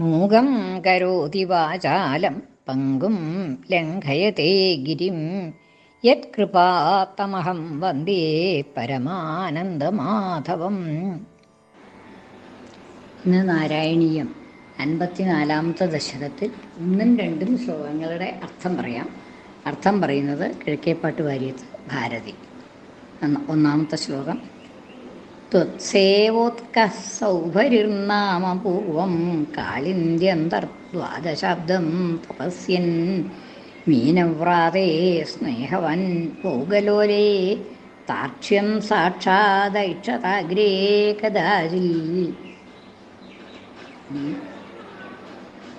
മൂകം കരോതി വാചാലം പങ്കും ലംഘയത്തെ ഗിരിം. യത്കൃപാത്തമഹം വന്ദേ പരമാനന്ദമാധവം. ഇന്ന് നാരായണീയം അൻപത്തിനാലാമത്തെ ദശകത്തിൽ ഒന്നും രണ്ടും ശ്ലോകങ്ങളുടെ അർത്ഥം പറയാം. അർത്ഥം പറയുന്നത് കിഴക്കേപ്പാട്ട് വാര്യത്ത് ഭാരതി ഒന്നാമത്തെ ശ്ലോകം ത്വത്സേവോത്കഃ സൗഭരിർനാമപൂർവം കാളിന്ത്യന്തർദ്വാദശാബ്ദം തപസ്യൻ. മീനവ്രാതേ സ്നേഹവൻ ഭോഗലോലേ താക്ഷ്യം സാക്ഷാദൈക്ഷതാഗ്രേ കദാചിൽ.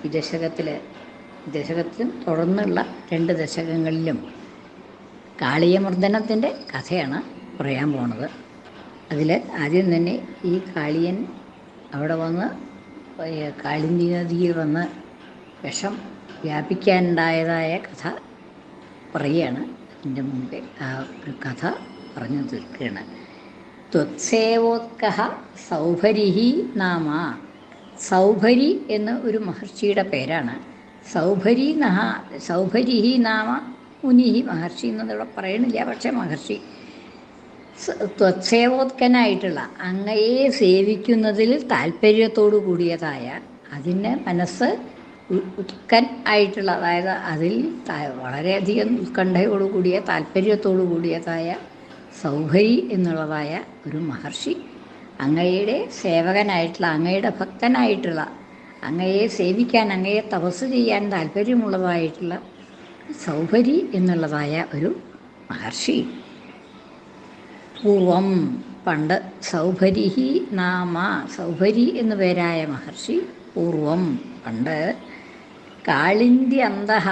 ഈ ദശകത്തിലെ ദശകത്തിലും തുടർന്നുള്ള രണ്ട് ദശകങ്ങളിലും കാളിയമർദ്ദനത്തിന്റെ കഥയാണ് പറയാൻ പോണത്. അതിൽ ആദ്യം തന്നെ ഈ കാളിയൻ അവിടെ വന്ന് കാളിന്തി നദിയിൽ വന്ന് വിഷം വ്യാപിക്കാനുണ്ടായതായ കഥ പറയുകയാണ്. അതിന്റെ മുമ്പേ ആ ഒരു കഥ പറഞ്ഞു തീർക്കുകയാണ്. ത്വത്സേവോത്കഹ സൗഭരിഹി നാമ. സൗഭരി എന്ന ഒരു മഹർഷിയുടെ പേരാണ്. സൗഭരി നഹ സൗഭരിഹി നാമ മുനിഹി മഹർഷി എന്നതിവിടെ പറയണില്ല പക്ഷേ മഹർഷി ത്വത്സേവോത്കനായിട്ടുള്ള അങ്ങയെ സേവിക്കുന്നതിൽ താല്പര്യത്തോടു കൂടിയതായ അതിന്റെ മനസ്സ് ഉത്കൻ ആയിട്ടുള്ള അതായത് അതിൽ വളരെയധികം ഉത്കണ്ഠയോടു കൂടിയ താല്പര്യത്തോടു കൂടിയതായ സൗഹരി എന്നുള്ളതായ ഒരു മഹർഷി അങ്ങയുടെ സേവകനായിട്ടുള്ള അങ്ങയുടെ ഭക്തനായിട്ടുള്ള അങ്ങയെ സേവിക്കാൻ അങ്ങയെ തപസ് ചെയ്യാൻ താല്പര്യമുള്ളതായിട്ടുള്ള സൗഹരി എന്നുള്ളതായ ഒരു മഹർഷി. പൂർവം പണ്ട് സൗഭരിഹി നാമ. സൗഭരി എന്നു പേരായ മഹർഷി പൂർവം പണ്ട് കാളിന്തി അന്തഹ.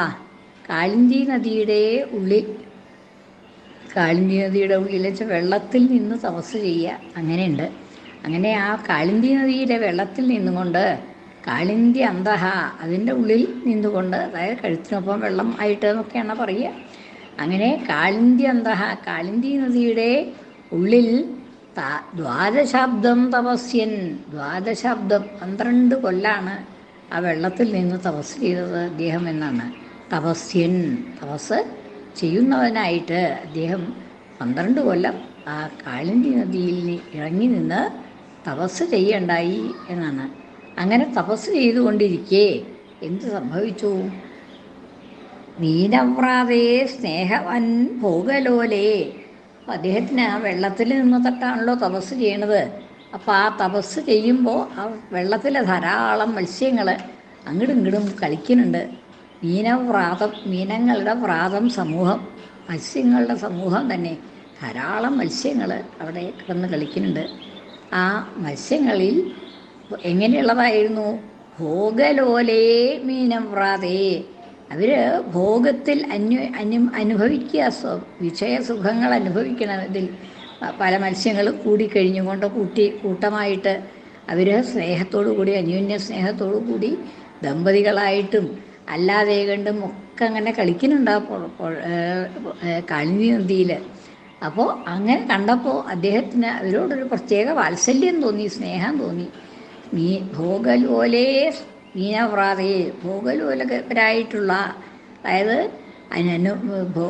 കാളിന്തി നദിയുടെ ഉള്ളിൽ കാളിന്തി നദിയുടെ ഉള്ളിൽ വെച്ചാൽ വെള്ളത്തിൽ നിന്ന് തപസ് ചെയ്യുക അങ്ങനെയുണ്ട്. അങ്ങനെ ആ കാളിന്തി നദിയിലെ വെള്ളത്തിൽ നിന്നുകൊണ്ട് കാളിന്തി അന്തഹ അതിന്റെ ഉള്ളിൽ നിന്നുകൊണ്ട് അതായത് കഴുത്തിനൊപ്പം വെള്ളം ആയിട്ട് എന്നൊക്കെയാണ് പറയുക. അങ്ങനെ കാളിന്തി അന്തഹ കാളിന്തി നദിയുടെ ഉള്ളിൽ ദ്വാദശാബ്ദം തപസ്യൻ. ദ്വാദശാബ്ദം പന്ത്രണ്ട് കൊല്ലാണ് ആ വെള്ളത്തിൽ നിന്ന് തപസ് ചെയ്തത് അദ്ദേഹം എന്നാണ്. തപസ്യൻ. തപസ് ചെയ്യുന്നവനായിട്ട് അദ്ദേഹം പന്ത്രണ്ട് കൊല്ലം ആ കാളിന്തി നദിയിൽ ഇറങ്ങി നിന്ന് തപസ് ചെയ്യണ്ടായി എന്നാണ്. അങ്ങനെ തപസ് ചെയ്തുകൊണ്ടിരിക്കെ. എന്ത് സംഭവിച്ചു? നീനവ്രാതേ സ്നേഹവൻ ഭോഗലോലേ അദ്ദേഹത്തിന് ആ വെള്ളത്തിൽ നിന്ന് തൊട്ടാണല്ലോ തപസ് ചെയ്യണത്. അപ്പോൾ ആ തപസ് ചെയ്യുമ്പോൾ ആ വെള്ളത്തിലെ ധാരാളം മത്സ്യങ്ങൾ അങ്ങോട്ടും ഇങ്ങോട്ടും കളിക്കുന്നുണ്ട്. മീനവ്രാതം മീനങ്ങളുടെ വ്രാതം സമൂഹം മത്സ്യങ്ങളുടെ സമൂഹം തന്നെ ധാരാളം മത്സ്യങ്ങൾ അവിടെ കിടന്ന് കളിക്കുന്നുണ്ട്. ആ മത്സ്യങ്ങളിൽ എങ്ങനെയുള്ളതായിരുന്നു? ഭോഗലോലേ മീനവ്രാതേ. അവർ ഭോഗത്തിൽ അന്വ അനു അനുഭവിക്കുക വിഷയസുഖങ്ങൾ അനുഭവിക്കണം ഇതിൽ. പല മത്സ്യങ്ങൾ കൂടിക്കഴിഞ്ഞുകൊണ്ട് കൂട്ടി കൂട്ടമായിട്ട് അവർ സ്നേഹത്തോടു കൂടി അന്യോന്യ സ്നേഹത്തോടു കൂടി ദമ്പതികളായിട്ടും അല്ലാതെ കണ്ടും ഒക്കെ അങ്ങനെ കളിക്കുന്നുണ്ട് അപ്പോൾ അങ്ങനെ കണ്ടപ്പോൾ അദ്ദേഹത്തിന് അവരോടൊരു പ്രത്യേക വാത്സല്യം തോന്നി സ്നേഹം തോന്നി. നീ ഭോഗലോലേ മീനവ്രാതയെ ഭോഗലോലകരായിട്ടുള്ള അതായത് അതിനു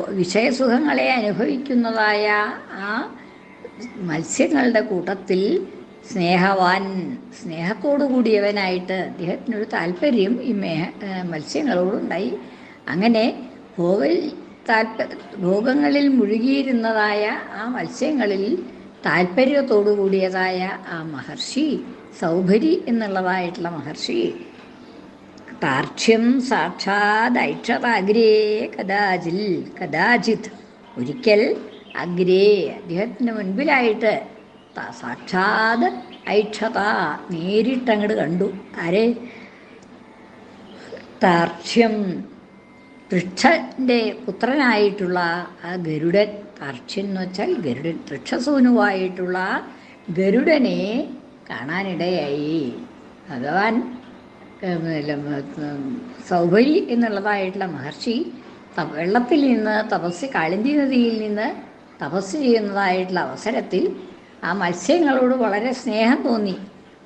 വിഷയസുഖങ്ങളെ അനുഭവിക്കുന്നതായ ആ മത്സ്യങ്ങളുടെ കൂട്ടത്തിൽ സ്നേഹവാൻ സ്നേഹത്തോടു കൂടിയവനായിട്ട് അദ്ദേഹത്തിനൊരു താല്പര്യം ഈ മേഹ മത്സ്യങ്ങളോടുണ്ടായി. അങ്ങനെ ഭോഗ താല്പ ഭോഗങ്ങളിൽ മുഴുകിയിരുന്നതായ ആ മത്സ്യങ്ങളിൽ താല്പര്യത്തോടു കൂടിയതായ ആ മഹർഷി സൗഭരി എന്നുള്ളതായിട്ടുള്ള മഹർഷി താർക്ഷ്യം സാക്ഷാത് ഐക്ഷതാഗ്രേ കഥാചിൽ കഥാചിത് ഒരിക്കൽ അഗ്രേ അദ്ദേഹത്തിന് മുൻപിലായിട്ട് സാക്ഷാത് ഐക്ഷത നേരിട്ടങ്ങോട്ട് കണ്ടു. ആരെ? താർക്ഷ്യം തൃക്ഷന്റെ പുത്രനായിട്ടുള്ള ആ ഗരുഡൻ. താർക്ഷ്യൻ എന്ന് വെച്ചാൽ ഗരുഡൻ. തൃക്ഷസൂനുവായിട്ടുള്ള ഗരുഡനെ കാണാനിടയായി. ഭഗവാൻ സൗഭരി എന്നുള്ളതായിട്ടുള്ള മഹർഷി വെള്ളത്തിൽ നിന്ന് തപസ് കാളിന്തി നദിയിൽ നിന്ന് തപസ് ചെയ്യുന്നതായിട്ടുള്ള അവസരത്തിൽ ആ മത്സ്യങ്ങളോട് വളരെ സ്നേഹം തോന്നി.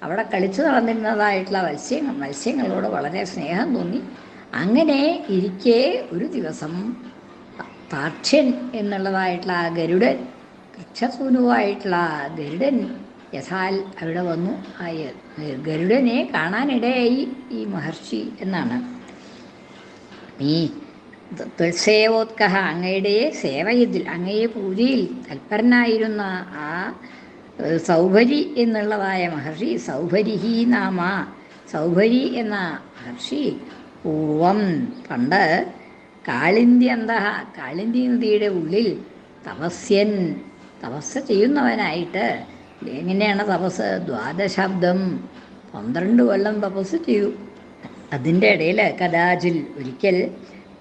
അവിടെ കളിച്ചു നടന്നിരുന്നതായിട്ടുള്ള മത്സ്യങ്ങൾ മത്സ്യങ്ങളോട് വളരെ സ്നേഹം തോന്നി. അങ്ങനെ ഇരിക്കെ ഒരു ദിവസം താക്ഷ്യൻ എന്നുള്ളതായിട്ടുള്ള ആ ഗരുഡൻ കൃക്ഷസൂനുവായിട്ടുള്ള ആ ഗരുഡൻ യഥാൽ അവിടെ വന്നു. ആ ഗരുഡനെ കാണാനിടയായി ഈ മഹർഷി എന്നാണ്. ഈ തുൽസേവോത്കഹ അങ്ങയുടെ സേവയതിൽ അങ്ങയെ പൂജയിൽ തൽപരനായിരുന്ന ആ സൗഭരി എന്നുള്ളതായ മഹർഷി സൗഭരിഹി നാമ സൗഭരി എന്ന മഹർഷി പൂർവം പണ്ട് കാളിന്തി അന്തഹ കാളിന്തി നദിയുടെ ഉള്ളിൽ തപസ്യൻ തപസ് ചെയ്യുന്നവനായിട്ട് എങ്ങനെയാണ് തപസ്? ദ്വാദശാബ്ദം. പന്ത്രണ്ട് കൊല്ലം തപസ് ചെയ്തു. അതിന്റെ ഇടയിൽ കഥാചിൽ ഒരിക്കൽ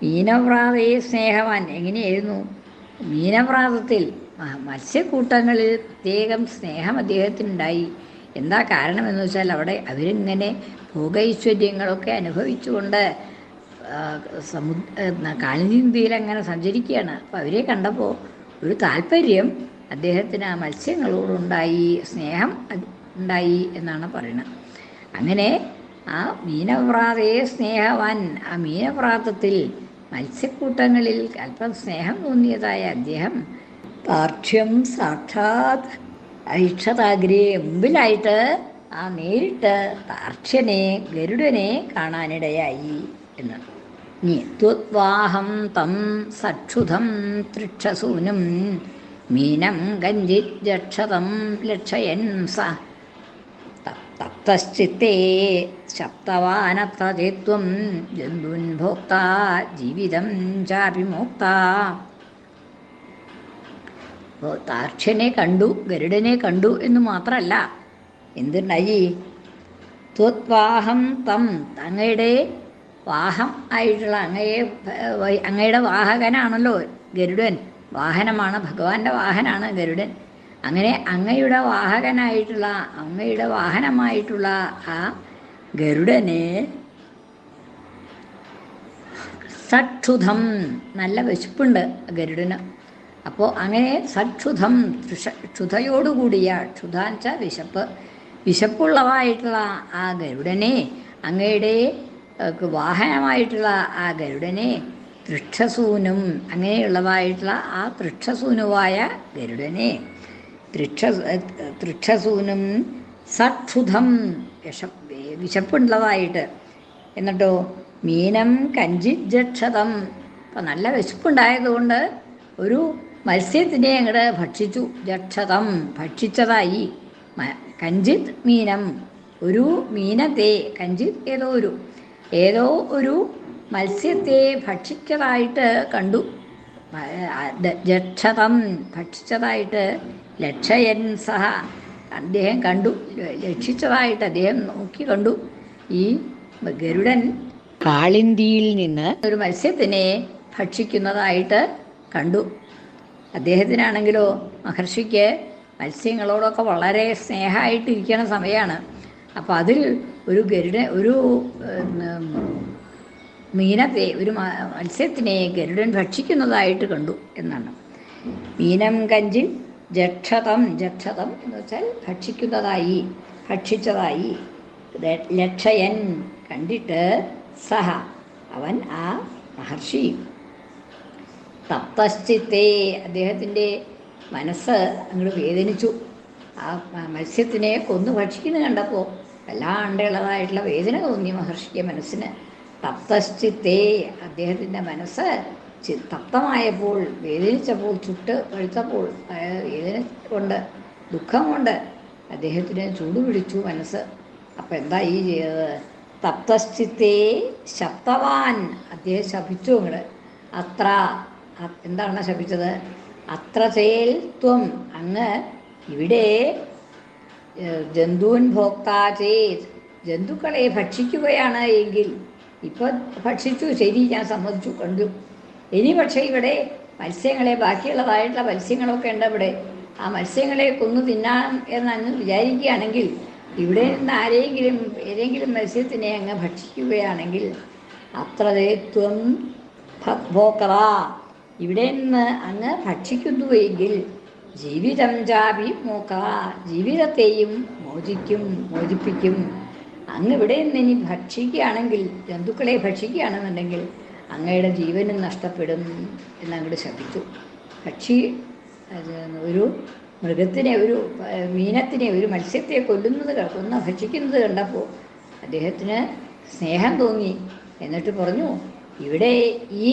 മീനവ്രാതയെ സ്നേഹവാൻ എങ്ങനെയായിരുന്നു? മീനവ്രാതത്തിൽ മത്സ്യക്കൂട്ടങ്ങളിൽ പ്രത്യേകം സ്നേഹം അദ്ദേഹത്തിനുണ്ടായി. എന്താ കാരണമെന്ന് വെച്ചാൽ അവിടെ അവരിങ്ങനെ ഭോഗൈശ്വര്യങ്ങളൊക്കെ അനുഭവിച്ചുകൊണ്ട് സമുദ്ര നദിയിൽ അങ്ങനെ സഞ്ചരിക്കുകയാണ്. അപ്പോൾ അവരെ കണ്ടപ്പോൾ ഒരു താല്പര്യം അദ്ദേഹത്തിന് ആ മത്സ്യങ്ങളോടുണ്ടായി സ്നേഹം ഉണ്ടായി എന്നാണ് പറയുന്നത്. അങ്ങനെ ആ മീനപ്രാതയെ സ്നേഹവാൻ ആ മീനവ്രാതത്തിൽ മത്സ്യക്കൂട്ടങ്ങളിൽ അല്പം സ്നേഹം തോന്നിയതായ അദ്ദേഹം പാർഷ്യം സാക്ഷാത് ഐക്ഷതാഗ്രേ മുമ്പിലായിട്ട് ആ നേരിട്ട് താർക്ഷ്യനെ ഗരുഡനെ കാണാനിടയായി എന്ന്. ഇനി ത്വത്വാഹം തം സക്ഷുധം തൃക്ഷസൂനും മീനം ഗഞ്ചിജക്ഷതം ലക്ഷയൻ സ. തപ്തശ്ചിത്തേ ശബ്ദവാനത്ര ജന്തുൻഭോക്ത ജന്തുൻ ഭോക്ത ജീവിതം ചാഭിമോക്ത അപ്പോൾ താർക്ഷ്യനെ കണ്ടു ഗരുഡനെ കണ്ടു എന്ന് മാത്രമല്ല എന്തുണ്ടായി? ത്വത്വാഹം തം അങ്ങയുടെ വാഹം ആയിട്ടുള്ള അങ്ങയെ അങ്ങയുടെ വാഹകനാണല്ലോ ഗരുഡൻ. വാഹനമാണ് ഭഗവാന്റെ വാഹനാണ് ഗരുഡൻ. അങ്ങനെ അങ്ങയുടെ വാഹകനായിട്ടുള്ള അങ്ങയുടെ വാഹനമായിട്ടുള്ള ആ ഗരുഡനെ സക്ഷുധം നല്ല വിശപ്പുണ്ട് ഗരുഡന്. അപ്പോൾ അങ്ങനെ സക്ഷുധം ക്ഷുധയോടുകൂടിയ ക്ഷുധാച്ച വിശപ്പ് വിശപ്പുള്ളതായിട്ടുള്ള ആ ഗരുഡനെ അങ്ങയുടെ വാഹനമായിട്ടുള്ള ആ ഗരുഡനെ തൃക്ഷസൂനും അങ്ങനെയുള്ളതായിട്ടുള്ള ആ തൃക്ഷസൂനുവായ ഗരുഡനെ. തൃക്ഷ തൃക്ഷസൂനും സക്ഷുധം വിഷ വിശപ്പുള്ളതായിട്ട്. എന്നിട്ടോ മീനം കഞ്ചിജക്ഷതം. അപ്പം നല്ല വിശപ്പുണ്ടായതുകൊണ്ട് ഒരു മത്സ്യത്തിനെ അങ്ങോട്ട് ഭക്ഷിച്ചു. ജക്ഷതം ഭക്ഷിച്ചതായി. കഞ്ചിത് മീനം. ഒരു മീനത്തെ കഞ്ചിത് ഏതോ ഒരു ഏതോ ഒരു മത്സ്യത്തെ ഭക്ഷിച്ചതായിട്ട് കണ്ടു. ജക്ഷതം ഭക്ഷിച്ചതായിട്ട് ലക്ഷയൻ സഹ അദ്ദേഹം കണ്ടു. ലക്ഷിച്ചതായിട്ട് അദ്ദേഹം നോക്കി കണ്ടു. ഈ ഗരുഡൻ കാളിന്തിയിൽ നിന്ന് ഒരു മത്സ്യത്തിനെ ഭക്ഷിക്കുന്നതായിട്ട് കണ്ടു. അദ്ദേഹത്തിനാണെങ്കിലോ മഹർഷിക്ക് മത്സ്യങ്ങളോടൊക്കെ വളരെ സ്നേഹമായിട്ടിരിക്കുന്ന സമയമാണ് അപ്പോൾ അതിൽ ഒരു ഗരുഡൻ ഒരു മീനത്തെ ഒരു മത്സ്യത്തിനെ ഗരുഡൻ ഭക്ഷിക്കുന്നതായിട്ട് കണ്ടു എന്നാണ്. മീനം കഞ്ചിൻ ജക്ഷതം ജക്ഷതം എന്ന് വെച്ചാൽ ഭക്ഷിക്കുന്നതായി ഭക്ഷിച്ചതായി. ലക്ഷയൻ കണ്ടിട്ട് സഹ അവൻ ആ മഹർഷി. തപ്തശ്ചിത്തെ അദ്ദേഹത്തിന്റെ മനസ്സ് അങ്ങോട്ട് വേദനിച്ചു. ആ മത്സ്യത്തിനെ കൊന്നു ഭക്ഷിക്കുന്നത് കണ്ടപ്പോൾ വല്ലാണ്ടുള്ളതായിട്ടുള്ള വേദന തോന്നി മഹർഷിക്ക് മനസ്സിന്. തപ്തശ്ചിത്തേ അദ്ദേഹത്തിന്റെ മനസ്സ് തപ്തമായപ്പോൾ വേദനിച്ചപ്പോൾ ചുട്ട് പഴുത്തപ്പോൾ വേദന കൊണ്ട് ദുഃഖം കൊണ്ട് അദ്ദേഹത്തിന് ചൂട് പിടിച്ചു മനസ്സ്. അപ്പം എന്താ ഈ ചെയ്തത്? തപ്തശ്ചിത്തേ ശബ്ദവാൻ അദ്ദേഹം ശപിച്ചു അങ്ങോട്ട് അത്ര എന്താണ് ശപിച്ചത്? അത്ര ചേൽ ത്വം അങ്ങ് ഇവിടെ ജന്തുവിൻ ഭോക്താ ചേ ജന്തുക്കളെ ഭക്ഷിക്കുകയാണ് എങ്കിൽ ഇപ്പോൾ ഭക്ഷിച്ചു ശരി ഞാൻ സമ്മതിച്ചു കണ്ടു. ഇനി പക്ഷേ ഇവിടെ മത്സ്യങ്ങളെ ബാക്കിയുള്ളതായിട്ടുള്ള മത്സ്യങ്ങളൊക്കെ ഉണ്ട് ഇവിടെ. ആ മത്സ്യങ്ങളെ കൊന്നു തിന്നാം എന്നങ്ങ് വിചാരിക്കുകയാണെങ്കിൽ ഇവിടെ നിന്ന് ആരെങ്കിലും ഏതെങ്കിലും മത്സ്യത്തിനെ അങ്ങ് ഭക്ഷിക്കുകയാണെങ്കിൽ അത്രതേത്വം ഭോക്കറ ഇവിടെ നിന്ന് അങ്ങ് ഭക്ഷിക്കുന്നുവെങ്കിൽ ജീവിതം ചാപി മോക്ക ജീവിതത്തെയും മോചിക്കും മോചിപ്പിക്കും. അങ്ങ് ഇവിടെ നിന്ന് ഇനി ഭക്ഷിക്കുകയാണെങ്കിൽ ജന്തുക്കളെ ഭക്ഷിക്കുകയാണെന്നുണ്ടെങ്കിൽ അങ്ങയുടെ ജീവനും നഷ്ടപ്പെടും എന്നങ്ങോട്ട് ശപിച്ചു. പക്ഷി ഒരു മൃഗത്തിനെ ഒരു മീനത്തിനെ ഒരു മത്സ്യത്തെ കൊല്ലുന്നത് കൊന്ന ഭക്ഷിക്കുന്നത് കണ്ടപ്പോൾ അദ്ദേഹത്തിന് സ്നേഹം തോന്നി. എന്നിട്ട് പറഞ്ഞു ഇവിടെ ഈ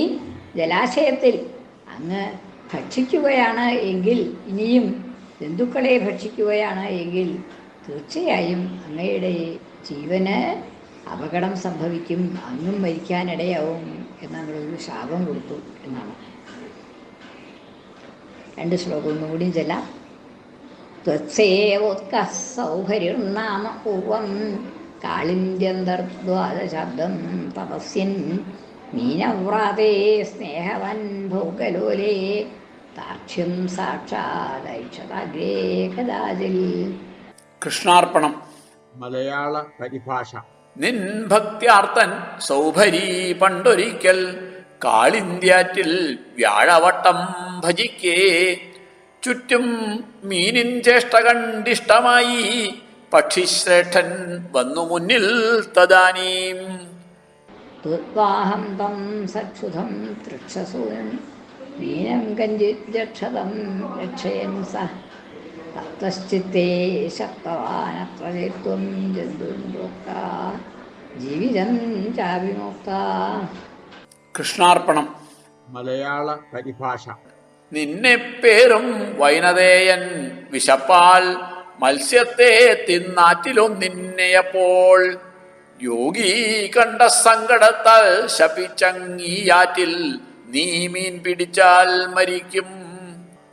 ജലാശയത്തിൽ അങ്ങ് ഭക്ഷിക്കുകയാണ് എങ്കിൽ ഇനിയും ജന്തുക്കളെ ഭക്ഷിക്കുകയാണ് എങ്കിൽ തീർച്ചയായും അങ്ങയുടെ ജീവന് അപകടം സംഭവിക്കും അങ്ങും മരിക്കാനിടയാവും എന്നങ്ങളൊരു ശാപം കൊടുത്തു എന്നാണ്. രണ്ട് ശ്ലോകം ഒന്നുകൂടി ചെല്ലാം. ത്വത്സേവോത്ക സൗകര്യനാമ പൂർവം കാളിന്ത്യന്തർദ്വാദശബ്ദം തപസ്യൻ മീനവ്രാതേ സ്നേഹവൻ ഭോഗലോലേ താക്ഷ്യം സാക്ഷാദൈക്ഷതാഗ്രേ കദാചിൽ കൃഷ്ണാർപ്പണം. മലയാള പരിഭാഷ. നിൻ ഭക്ത്യാർത്ഥൻ സൗഭരി പണ്ടൊരിക്കൽ കാളിന്ത്യാറ്റിൽ വ്യാഴവട്ടം ഭജിക്കേ. ചുറ്റും മീനിൻ ചേഷ്ട കണ്ടിഷ്ടമായി പക്ഷിശ്രേഷ്ഠൻ വന്നു മുന്നിൽ തദാനീം. തം സക്ഷുധം തൃക്ഷസൂനം മീനം കഞ്ചിജക്ഷതം രക്ഷയൻ സ തത്തശ്ചിത്തേ ശക്തവാനത്ര ചേത്വം ജീവിതം ചാവിമുക്ത കൃഷ്ണാർപ്പണം. മലയാള പരിഭാഷ. നിന്നെ പേരും വൈനതേയൻ വിശപ്പാൽ മത്സ്യത്തെ തിന്നാറ്റിലൊന്നിന്നെയപ്പോൾ യോഗി കണ്ട സങ്കടത്താൽ ശപിച്ചങ്ങീയാറ്റിൽ നീ മീൻ പിടിച്ചാൽ മരിക്കും.